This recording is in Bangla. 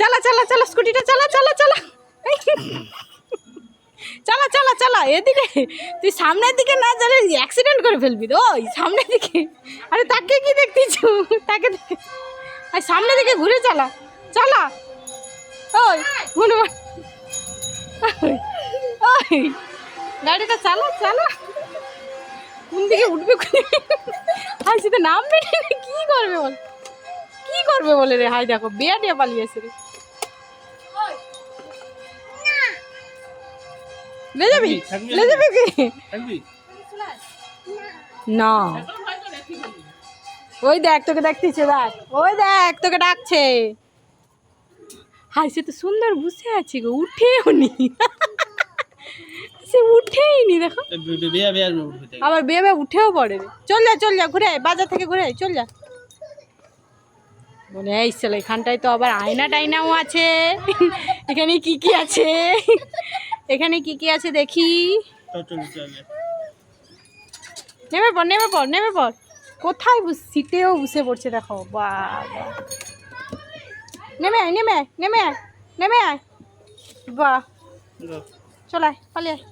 চালা চালা চালা স্কুটিটা চালা চালা চালা। চালা চালা চালা এদিকে। তুই সামনের দিকে না চালে অ্যাক্সিডেন্ট করে ফেলবি তো। ওই সামনের দিকে। আরে তাকে কি দেখতেছ? তাকে আর সামনের দিকে ঘুরে চালা। চালা। ওই হনুমান ওই, গাড়িটা চালা চালা। কোন দিকে উঠবে হাই সেটা নামবে কি করবে বল? করবে বলে রে? হাই দেখো বিয়া দিয়ে পালিয়েছে রে। লে যাবি? লে যাবি কি? না। ওই দেখ তোকে দেখতেছে দেখ। ওই দেখ তোকে ডাকছে। হাই সে তো সুন্দর বসে আছে গো উঠেও নি। সে উঠেই নি দেখো। বেয়া বেয়া। আবার বেবে উঠেও পড়ে চল যা চল যা ঘুরে আয়, বাজার থেকে ঘুরে আয়, চল যা। মনে এই চল এখানটায় তো আবার আয়না টাইনাও আছে। এখানে কি কি আছে? এখানে কি কি আছে দেখি। নেমে পড় নেমে পড় নেমে পড়। কোথায় সিটেও বসে পড়ছে দেখো বাবা। নেমে আয় নেমে আয় নেমে আয় নেমে আয়। বাহ। যাও। চল আয় পালিয়ে আয়।